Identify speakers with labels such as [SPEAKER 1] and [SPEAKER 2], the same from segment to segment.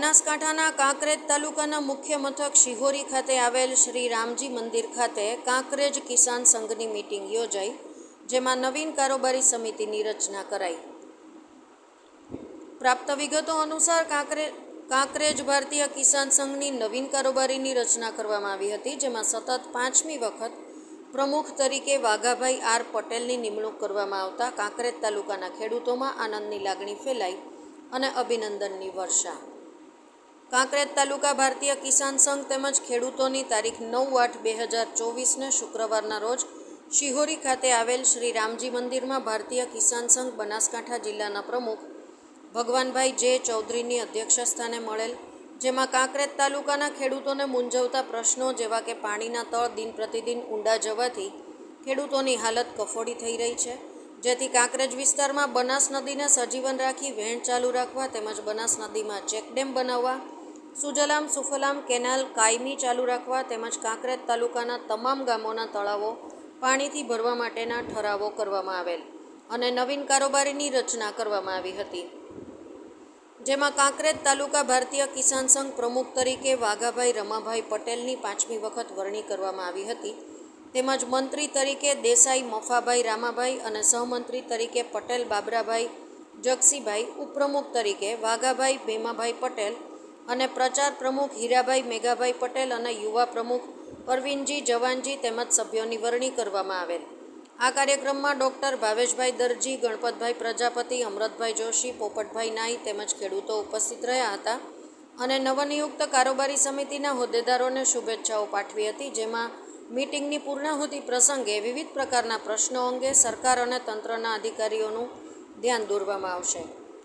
[SPEAKER 1] બનાસકાંઠાના કાંકરેજ તાલુકાના મુખ્ય મથક શિહોરી ખાતે આવેલ શ્રી રામજી મંદિર ખાતે કાંકરેજ કિસાન સંઘની મીટિંગ યોજાઈ, જેમાં નવીન કારોબારી સમિતિની રચના કરાઈ. પ્રાપ્ત વિગતો અનુસાર કાંકરે, કાંકરેજ ભારતીય કિસાન સંઘની નવીન કારોબારીની રચના કરવામાં આવી હતી, જેમાં સતત પાંચમી વખત પ્રમુખ તરીકે વાઘાભાઈ આર પટેલની નિમણૂક કરવામાં આવતા કાંકરેજ તાલુકાના ખેડૂતોમાં આનંદની લાગણી ફેલાઈ અને અભિનંદનની વર્ષા. કાંકરેજ તાલુકા ભારતીય કિસાન સંઘ તેમજ ખેડૂતોની તારીખ નવ આઠ બે હજાર ચોવીસને શુક્રવારના રોજ શિહોરી ખાતે આવેલ શ્રી રામજી મંદિરમાં ભારતીય કિસાન સંઘ બનાસકાંઠા જિલ્લાના પ્રમુખ ભગવાનભાઈ જે ચૌધરીની અધ્યક્ષસ્થાને મળેલ, જેમાં કાંકરેજ તાલુકાના ખેડૂતોને મૂંઝવતા પ્રશ્નો જેવા કે પાણીના તળ દિન પ્રતિદિન ઊંડા જવાથી ખેડૂતોની હાલત કફોડી થઈ રહી છે. જેથી કાંકરેજ વિસ્તારમાં બનાસ નદીને સજીવન રાખી વહેણ ચાલુ રાખવા તેમજ બનાસ નદીમાં ચેકડેમ બનાવવા સુજલામ, સુફલામ, કેનાલ, કાયમી ચાલુ રાખવા તેમજ કાંકરેજ તાલુકાના તમામ ગામોના તળાવો પાણીથી ભરવા માટેના ઠરાવો કરવામાં આવેલ અને નવીન કારોબારીની રચના કરવામાં આવી હતી. જેમાં કાંકરેજ તાલુકા ભારતીય કિસાન સંઘ પ્રમુખ તરીકે વાઘાભાઈ રમાભાઈ પટેલની પાંચમી વખત વરણી કરવામાં આવી હતી. તેમજ મંત્રી તરીકે દેસાઈ મફાભાઈ રામાભાઈ અને સહમંત્રી તરીકે પટેલ બાબરાભાઈ જગસીભાઈ, ઉપપ્રમુખ તરીકે વાઘાભાઈ ભીમાભાઈ પટેલ અને પ્રચાર પ્રમુખ હીરાભાઈ મેઘાભાઈ પટેલ અને યુવા પ્રમુખ પરવીનજી જવાનજી તેમજ સભ્યોની વરણી કરવામાં આવેલ. આ કાર્યક્રમમાં ડૉક્ટર ભાવેશભાઈ દરજી, ગણપતભાઈ પ્રજાપતિ, અમરતભાઈ જોશી, પોપટભાઈ નાઈ તેમજ ખેડૂતો ઉપસ્થિત રહ્યા હતા અને નવનિયુક્ત કારોબારી સમિતિના હોદ્દેદારોને શુભેચ્છાઓ પાઠવી હતી, જેમાં મીટિંગની પૂર્ણાહુતિ પ્રસંગે વિવિધ પ્રકારના પ્રશ્નો અંગે સરકાર અને તંત્રના અધિકારીઓનું ધ્યાન દોરવામાં આવશે.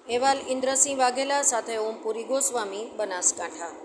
[SPEAKER 1] અહેવાલ ઇન્દ્રસિંહ વાઘેલા સાથે ઓમપુરી ગોસ્વામી બનાસકાંઠા.